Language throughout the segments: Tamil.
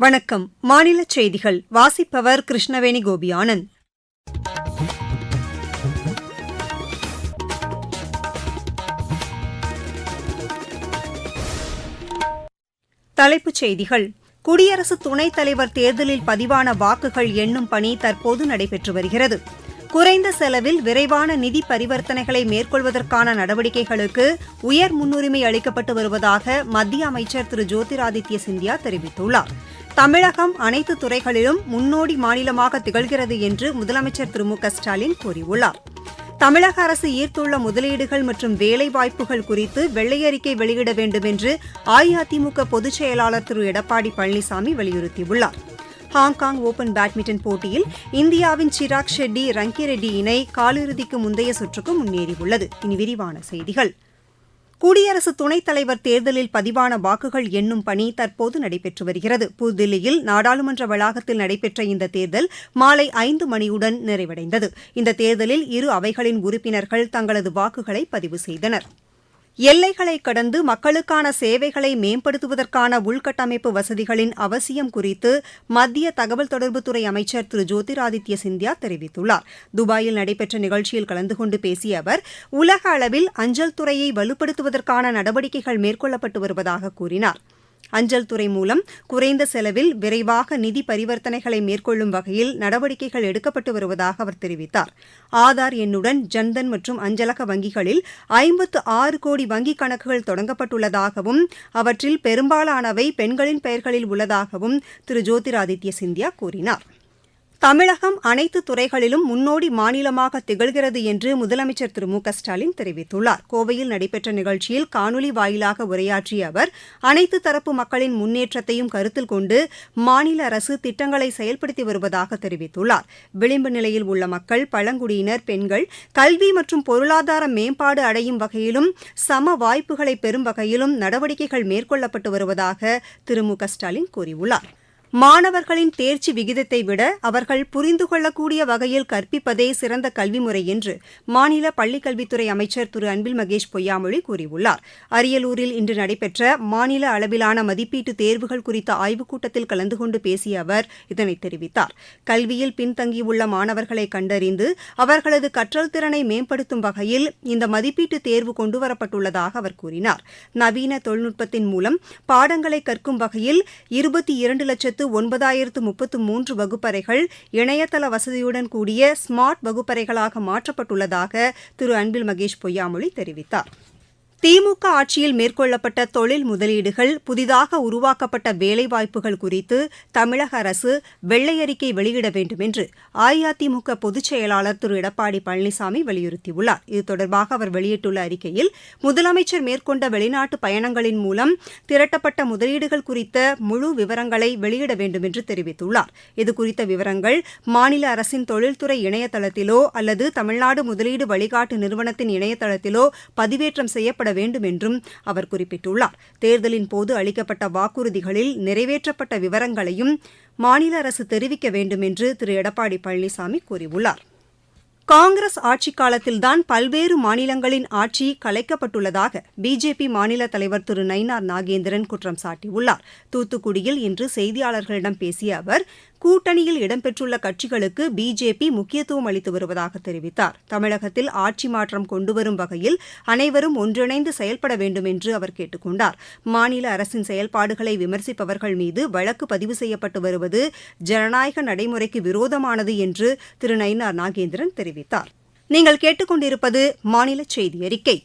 வணக்கம். மாநில செய்திகள். வாசிப்பவர் கிருஷ்ணவேணி கோபியானந்த். தலைப்புச் செய்திகள். குடியரசு துணைத் தலைவர் தேர்தலில் பதிவான வாக்குகள் எண்ணும் பணி தற்போது நடைபெற்று வருகிறது. குறைந்த செலவில் விரைவான நிதி பரிவர்த்தனைகளை மேற்கொள்வதற்கான நடவடிக்கைகளுக்கு உயர் முன்னுரிமை அளிக்கப்பட்டு வருவதாக மத்திய அமைச்சர் திரு ஜோதிராதித்ய சிந்தியா தெரிவித்துள்ளார். தமிழகம் அனைத்து துறைகளிலும் முன்னோடி மாநிலமாக திகழ்கிறது என்று முதலமைச்சர் திரு மு க ஸ்டாலின் கூறியுள்ளார். தமிழக அரசு ஈர்த்துள்ள முதலீடுகள் மற்றும் வேலைவாய்ப்புகள் குறித்து வெள்ளை அறிக்கை வெளியிட வேண்டும் என்று அஇஅதிமுக பொதுச் செயலாளர் திரு எடப்பாடி பழனிசாமி வலியுறுத்தியுள்ளார். ஹாங்காங் ஓபன் பேட்மிண்டன் போட்டியில் இந்தியாவின் சிராக் ஷெட்டி ரங்கிரெட்டி இணை காலிறுதிக்கு முந்தைய சுற்றுக்கு முன்னேறியுள்ளது. இனி விரிவான செய்திகள். குடியரசு துணைத் தலைவர் தேர்தலில் பதிவான வாக்குகள் எண்ணும் பணி தற்போது நடைபெற்று வருகிறது. புதுதில்லியில் நாடாளுமன்ற வளாகத்தில் நடைபெற்ற இந்த தேர்தல் மாலை ஐந்து மணியுடன் நிறைவடைந்தது. இந்த தேர்தலில் இரு அவைகளின் உறுப்பினர்கள் தங்களது வாக்குகளை பதிவு செய்தனா் எல்லைகளை கடந்து மக்களுக்கான சேவைகளை மேம்படுத்துவதற்கான உள்கட்டமைப்பு வசதிகளின் அவசியம் குறித்து மத்திய தகவல் தொடர்புத்துறை அமைச்சர் திரு ஜோதிராதித்ய சிந்தியா தெரிவித்துள்ளார். துபாயில் நடைபெற்ற நிகழ்ச்சியில் கலந்து கொண்டு பேசிய அவர் உலக அளவில் அஞ்சல் துறையை வலுப்படுத்துவதற்கான நடவடிக்கைகள் மேற்கொள்ளப்பட்டு வருவதாக கூறினார். அஞ்சல் துறை மூலம் குறைந்த செலவில் விரைவாக நிதி பரிவர்த்தனைகளை மேற்கொள்ளும் வகையில் நடவடிக்கைகள் எடுக்கப்பட்டு வருவதாக அவர் தெரிவித்தார். ஆதார் எண்ணுடன் ஜன்தன் மற்றும் அஞ்சலக வங்கிகளில் ஐம்பத்து ஆறு கோடி வங்கிக் கணக்குகள் தொடங்கப்பட்டுள்ளதாகவும் அவற்றில் பெரும்பாலானவை பெண்களின் பெயர்களில் உள்ளதாகவும் திரு. ஜோதிராதித்ய சிந்தியா கூறினாா் தமிழகம் அனைத்து துறைகளிலும் முன்னோடி மாநிலமாக திகழ்கிறது என்று முதலமைச்சர் திரு மு க ஸ்டாலின் தெரிவித்துள்ளார். கோவையில் நடைபெற்ற நிகழ்ச்சியில் காணொலி வாயிலாக உரையாற்றிய அவர் அனைத்து தரப்பு மக்களின் முன்னேற்றத்தையும் கருத்தில் கொண்டு மாநில அரசு திட்டங்களை செயல்படுத்தி வருவதாக தெரிவித்துள்ளார். விளிம்பு நிலையில் உள்ள மக்கள் பழங்குடியினர் பெண்கள் கல்வி மற்றும் பொருளாதார மேம்பாடு அடையும் வகையிலும் சம வாய்ப்புகளை பெறும் வகையிலும் நடவடிக்கைகள் மேற்கொள்ளப்பட்டு வருவதாக திரு மு க ஸ்டாலின் கூறியுள்ளார். மாணவர்களின் தேர்ச்சி விகிதத்தை விட அவர்கள் புரிந்து கொள்ளக்கூடிய வகையில் கற்பிப்பதே சிறந்த கல்வி முறை என்று மாநில பள்ளிக்கல்வித்துறை அமைச்சர் திரு. அன்பில் மகேஷ் பொய்யாமொழி கூறியுள்ளார். அரியலூரில் இன்று நடைபெற்ற மாநில அளவிலான மதிப்பீட்டு தேர்வுகள் குறித்த ஆய்வுக் கூட்டத்தில் கலந்து கொண்டு பேசிய அவர் இதனை தெரிவித்தார். கல்வியில் பின்தங்கியுள்ள மாணவர்களை கண்டறிந்து அவர்களது கற்றல் திறனை மேம்படுத்தும் வகையில் இந்த மதிப்பீட்டு தேர்வு கொண்டுவரப்பட்டுள்ளதாக அவர் கூறினார். நவீன தொழில்நுட்பத்தின் மூலம் பாடங்களை கற்கும் வகையில் இருபத்தி இரண்டு லட்சத்து லட்சத்து ஒன்பதாயிரத்து முப்பத்து மூன்று வகுப்பறைகள் இணையதள வசதியுடன் கூடிய ஸ்மார்ட் வகுப்பறைகளாக மாற்றப்பட்டுள்ளதாக திரு அன்பில் மகேஷ் பொய்யாமொழி தெரிவித்தார். திமுக ஆட்சியில் மேற்கொள்ளப்பட்ட தொழில் முதலீடுகள் புதிதாக உருவாக்கப்பட்ட வேலைவாய்ப்புகள் குறித்து தமிழக அரசு வெள்ளை அறிக்கை வெளியிட வேண்டும் என்று அஇஅதிமுக பொதுச் செயலாளர் திரு எடப்பாடி பழனிசாமி வலியுறுத்தியுள்ளார். இது தொடர்பாக அவர் வெளியிட்டுள்ள அறிக்கையில் முதலமைச்சர் மேற்கொண்ட வெளிநாட்டு பயணங்களின் மூலம் திரட்டப்பட்ட முதலீடுகள் குறித்த முழு விவரங்களை வெளியிட வேண்டும் என்று தெரிவித்துள்ளார். இதுகுறித்த விவரங்கள் மாநில அரசின் தொழில்துறை இணையதளத்திலோ அல்லது தமிழ்நாடு முதலீடு வழிகாட்டு நிறுவனத்தின் இணையதளத்திலோ பதிவேற்றம் செய்யப்பட செயல்பட வேண்டும் என்றும் அவர் குறிப்பிட்டுள்ளார். தேர்தலின் போது அளிக்கப்பட்ட வாக்குறுதிகளில் நிறைவேற்றப்பட்ட விவரங்களையும் மாநில அரசு தெரிவிக்க வேண்டும் என்று திரு. எடப்பாடி பழனிசாமி கூறியுள்ளார். காங்கிரஸ் ஆட்சிக் காலத்தில்தான் பல்வேறு மாநிலங்களின் ஆட்சி கலைக்கப்பட்டுள்ளதாக பிஜேபி மாநில தலைவர் திரு. நயினார் நாகேந்திரன் குற்றம் சாட்டியுள்ளார். தூத்துக்குடியில் இன்று செய்தியாளர்களிடம் பேசிய அவர் கூட்டணியில் இடம்பெற்றுள்ள கட்சிகளுக்கு பிஜேபி முக்கியத்துவம் அளித்து வருவதாக தெரிவித்தார். தமிழகத்தில் ஆட்சி மாற்றம் கொண்டுவரும் வகையில் அனைவரும் ஒன்றிணைந்து செயல்பட வேண்டும் என்று அவர் கேட்டுக் கொண்டார் மாநில அரசின் செயல்பாடுகளை விமர்சிப்பவர்கள் மீது வழக்கு பதிவு செய்யப்பட்டு வருவது ஜனநாயக நடைமுறைக்கு விரோதமானது என்று திரு நயினார் நாகேந்திரன் தெரிவித்தார். நீங்கள் கேட்டுக்கொண்டிருப்பது மாநில செய்தி அறிக்கை.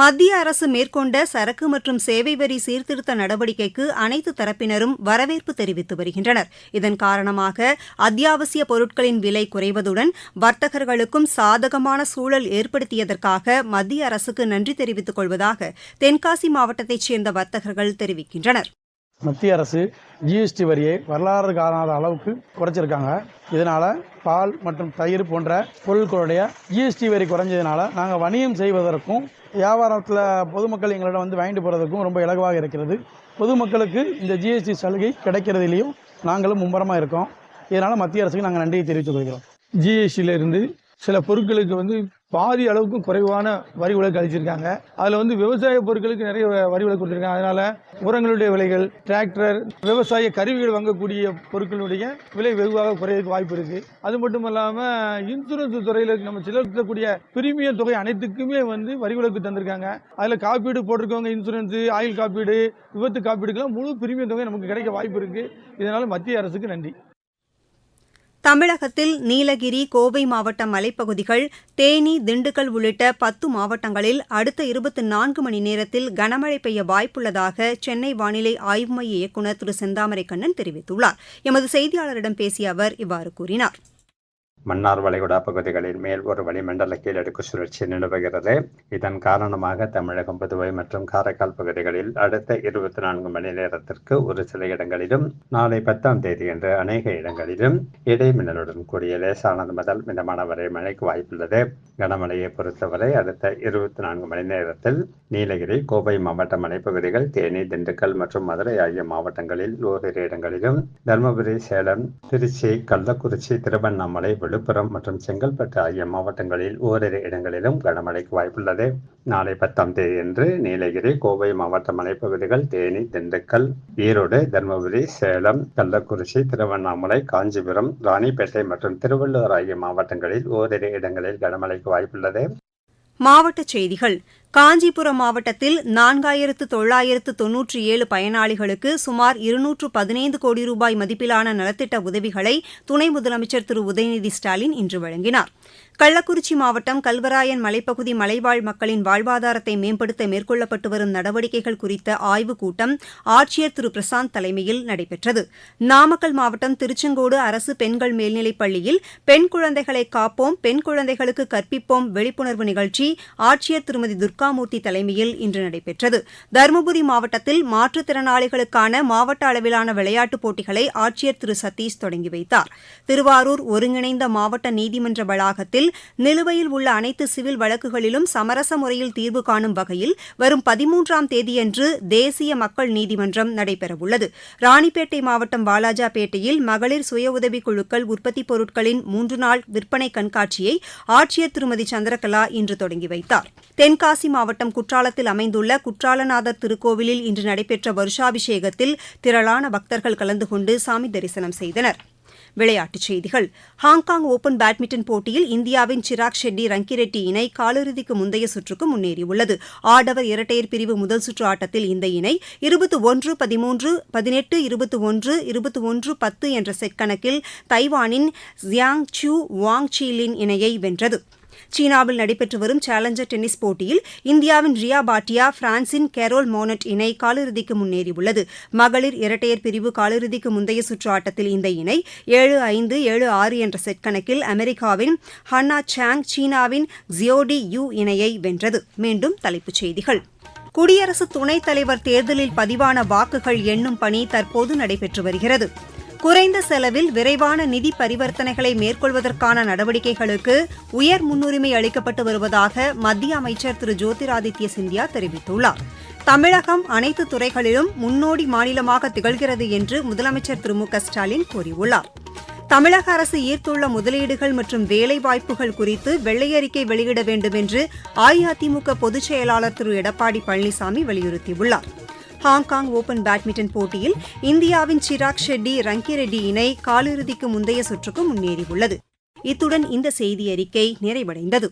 மத்திய அரசு மேற்கொண்ட சரக்கு மற்றும் சேவை வரி சீர்திருத்த நடவடிக்கைக்கு அனைத்து தரப்பினரும் வரவேற்பு தெரிவித்து வருகின்றனர். இதன் காரணமாக அத்தியாவசிய பொருட்களின் விலை குறைவதுடன் வர்த்தகர்களுக்கும் சாதகமான சூழல் ஏற்படுத்தியதற்காக மத்திய அரசுக்கு நன்றி தெரிவித்துக் கொள்வதாக தென்காசி மாவட்டத்தைச் சேர்ந்த வர்த்தகர்கள் தெரிவிக்கின்றனர். மத்திய அரசு ஜிஎஸ்டி வரியை வரலாறு காணாத அளவுக்கு குறைச்சிருக்காங்க. இதனால் பால் மற்றும் தயிர் போன்ற பொருட்களுடைய ஜிஎஸ்டி வரி குறைஞ்சதுனால நாங்கள் வணிகம் செய்வதற்கும் வியாபாரத்தில் பொதுமக்கள் எங்களிடம் வந்து வாங்கிட்டு போகிறதுக்கும் ரொம்ப இலகுவாக இருக்கிறது. பொதுமக்களுக்கு இந்த ஜிஎஸ்டி சலுகை கிடைக்கிறதுலையும் நாங்களும் மும்முரமாக இருக்கோம். இதனால் மத்திய அரசுக்கு நாங்கள் நன்றியை தெரிவித்துக் கொள்கிறோம். ஜிஎஸ்டியிலிருந்து சில பொருட்களுக்கு வந்து பாதி அளவுக்கு குறைவான வரி விலக்கு அளிச்சிருக்காங்க. அதில் வந்து விவசாய பொருட்களுக்கு நிறைய வரி விலக்கு கொடுத்துருக்காங்க. அதனால் உரங்களுடைய விலைகள் டிராக்டர் விவசாய கருவிகள் வாங்கக்கூடிய பொருட்களுடைய விலை வெகுவாக குறையதுக்கு வாய்ப்பு இருக்குது அது மட்டும் இல்லாமல் இன்சூரன்ஸ் துறையில் நம்ம செலுத்தக்கூடிய பிரீமியம் தொகை அனைத்துக்குமே வந்து வரி விலக்கு தந்திருக்காங்க. அதில் காப்பீடு போட்டிருக்கவங்க இன்சூரன்ஸு ஆயுள் காப்பீடு விபத்து காப்பீடுக்கெல்லாம் முழு பிரீமியம் தொகை நமக்கு கிடைக்க வாய்ப்பு இருக்குது இதனால் மத்திய அரசுக்கு நன்றி. தமிழகத்தில் நீலகிரி கோவை மாவட்ட மலைப்பகுதிகள் தேனி திண்டுக்கல் உள்ளிட்ட பத்து மாவட்டங்களில் அடுத்த இருபத்தி நான்கு மணி நேரத்தில் கனமழை பெய்ய வாய்ப்புள்ளதாக சென்னை வானிலை ஆய்வு மைய இயக்குநர் திரு செந்தாமரை கண்ணன் தெரிவித்துள்ளார். எமது செய்தியாளரிடம் பேசிய அவர் இவ்வாறு கூறினார். மன்னார் வளைகுடா பகுதிகளின் மேல் ஒரு வளிமண்டல கீழடுக்கு சுழற்சி நிலவுகிறது. இதன் காரணமாக தமிழகம் புதுவை மற்றும் காரைக்கால் பகுதிகளில் அடுத்த இருபத்தி நான்கு மணி நேரத்திற்கு ஒரு சில இடங்களிலும் நாளை பத்தாம் தேதியன்று அநேக இடங்களிலும் இடைமின்னலுடன் கூடிய லேசானது முதல் மிதமான வரை மழைக்கு வாய்ப்புள்ளது. கனமழையை பொறுத்தவரை அடுத்த இருபத்தி நான்கு மணி நேரத்தில் நீலகிரி கோவை மாவட்ட மலைப்பகுதிகள் தேனி திண்டுக்கல் மற்றும் மதுரை ஆகிய மாவட்டங்களில் ஓரிரு இடங்களிலும் தருமபுரி சேலம் திருச்சி கள்ளக்குறிச்சி திருவண்ணாமலை விழுப்புரம் விழுப்புரம் மற்றும் செங்கல்பட்டு ஆகிய மாவட்டங்களில் ஓரிரு இடங்களிலும் கனமழைக்கு வாய்ப்புள்ளது. நாளை பத்தாம் தேதியன்று நீலகிரி கோவை மாவட்ட மலைப்பகுதிகள் தேனி திண்டுக்கல் ஈரோடு தருமபுரி சேலம் கள்ளக்குறிச்சி திருவண்ணாமலை காஞ்சிபுரம் ராணிப்பேட்டை மற்றும் திருவள்ளூர் ஆகிய மாவட்டங்களில் ஓரிரு இடங்களில் கனமழைக்கு வாய்ப்புள்ளது. மாவட்ட செய்திகள். காஞ்சிபுரம் மாவட்டத்தில் நான்காயிரத்து தொள்ளாயிரத்து தொன்னூற்றி ஏழு பயனாளிகளுக்கு சுமார் இருநூற்று பதினைந்து கோடி ரூபாய் மதிப்பிலான நலத்திட்ட உதவிகளை துணை முதலமைச்சர் திரு. உதயநிதி ஸ்டாலின் இன்று வழங்கினார். கள்ளக்குறிச்சி மாவட்டம் கல்வராயன் மலைப்பகுதி மலைவாழ் மக்களின் வாழ்வாதாரத்தை மேம்படுத்த மேற்கொள்ளப்பட்டு வரும் நடவடிக்கைகள் குறித்த ஆய்வுக் கூட்டம் ஆட்சியர் திரு. பிரசாந்த் தலைமையில் நடைபெற்றது. நாமக்கல் மாவட்டம் திருச்செங்கோடு அரசு பெண்கள் மேல்நிலைப் பள்ளியில் பெண் குழந்தைகளை காப்போம் பெண் குழந்தைகளுக்கு கற்பிப்போம் விழிப்புணர்வு நிகழ்ச்சி ஆட்சியர் திருமதி துர்காமூர்த்தி தலைமையில் இன்று நடைபெற்றது. தருமபுரி மாவட்டத்தில் மாற்றுத்திறனாளிகளுக்கான மாவட்ட அளவிலான விளையாட்டுப் போட்டிகளை ஆட்சியர் திரு. சதீஷ் தொடங்கி வைத்தார். திருவாரூர் ஒருங்கிணைந்த மாவட்ட நீதிமன்ற வளாகத்தில் நிலுவையில் உள்ள அனைத்து சிவில் வழக்குகளிலும் சமரச முறையில் தீர்வு காணும் வகையில் வரும் பதிமூன்றாம் தேதியன்று தேசிய மக்கள் நீதிமன்றம் நடைபெறவுள்ளது. ராணிப்பேட்டை மாவட்டம் வாலாஜாபேட்டையில் மகளிர் சுய உதவிக் குழுக்கள் உற்பத்தி பொருட்களின் மூன்று நாள் விற்பனை கண்காட்சியை ஆட்சியர் திருமதி சந்திரகலா இன்று தொடங்கி வைத்தார். தென்காசி மாவட்டம் குற்றாலத்தில் அமைந்துள்ள குற்றாலநாதர் திருக்கோவிலில் இன்று நடைபெற்ற வருஷாபிஷேகத்தில் திரளான பக்தர்கள் கலந்து கொண்டு சாமி தரிசனம் செய்தனர். விளையாட்டுச் செய்திகள். ஹாங்காங் ஓபன் பேட்மிண்டன் போட்டியில் இந்தியாவின் சிராக் ஷெட்டி ரங்கிரெட்டி இணை காலிறுதிக்கு முந்தைய சுற்றுக்கு முன்னேறியுள்ளது. ஆடவர் இரட்டையர் பிரிவு முதல் சுற்று ஆட்டத்தில் இந்த இணை இருபத்தி ஒன்று பதிமூன்று பதினெட்டு இருபத்தி ஒன்று இருபத்தி ஒன்று பத்து என்ற செட் கணக்கில் தைவானின் ஜியாங் சூ வாங் சீலின் இணையை வென்றது. சீனாவில் நடைபெற்று வரும் சேலஞ்சர் டென்னிஸ் போட்டியில் இந்தியாவின் ரியா பாட்டியா பிரான்சின் கேரோல் மோனட் இணை காலிறுதிக்கு முன்னேறியுள்ளது. மகளிர் இரட்டையர் பிரிவு காலிறுதிக்கு முந்தைய சுற்று ஆட்டத்தில் இந்த இணை ஏழு ஐந்து ஏழு ஆறு என்ற செட் கணக்கில் அமெரிக்காவின் ஹன்னா சாங் சீனாவின் ஜியோடி யூ இணையை வென்றது. மீண்டும் தலைப்புச் செய்திகள். குடியரசு துணைத் தலைவர் தேர்தலில் பதிவான வாக்குகள் எண்ணும் பணி தற்போது நடைபெற்று வருகிறது. குறைந்த செலவில் விரைவான நிதி பரிவர்த்தனைகளை மேற்கொள்வதற்கான நடவடிக்கைகளுக்கு உயர் முன்னுரிமை அளிக்கப்பட்டு வருவதாக மத்திய அமைச்சர் திரு ஜோதிராதித்ய சிந்தியா தெரிவித்துள்ளார். தமிழகம் அனைத்து துறைகளிலும் முன்னோடி மாநிலமாக திகழ்கிறது என்று முதலமைச்சர் திரு மு க ஸ்டாலின் கூறியுள்ளார். தமிழக அரசு ஈர்த்துள்ள முதலீடுகள் மற்றும் வேலைவாய்ப்புகள் குறித்து வெள்ளை அறிக்கை வெளியிட வேண்டும் என்று அஇஅதிமுக பொதுச் செயலாளர் திரு எடப்பாடி பழனிசாமி வலியுறுத்தியுள்ளார். ஹாங்காங் ஓபன் பேட்மிண்டன் போட்டியில் இந்தியாவின் சிராக் ஷெட்டி ரங்கிரெட்டி இணை காலிறுதிக்கு முந்தைய சுற்றுக்கு முன்னேறியுள்ளது. இத்துடன் இந்த செய்தி அறிக்கை நிறைவடைந்தது.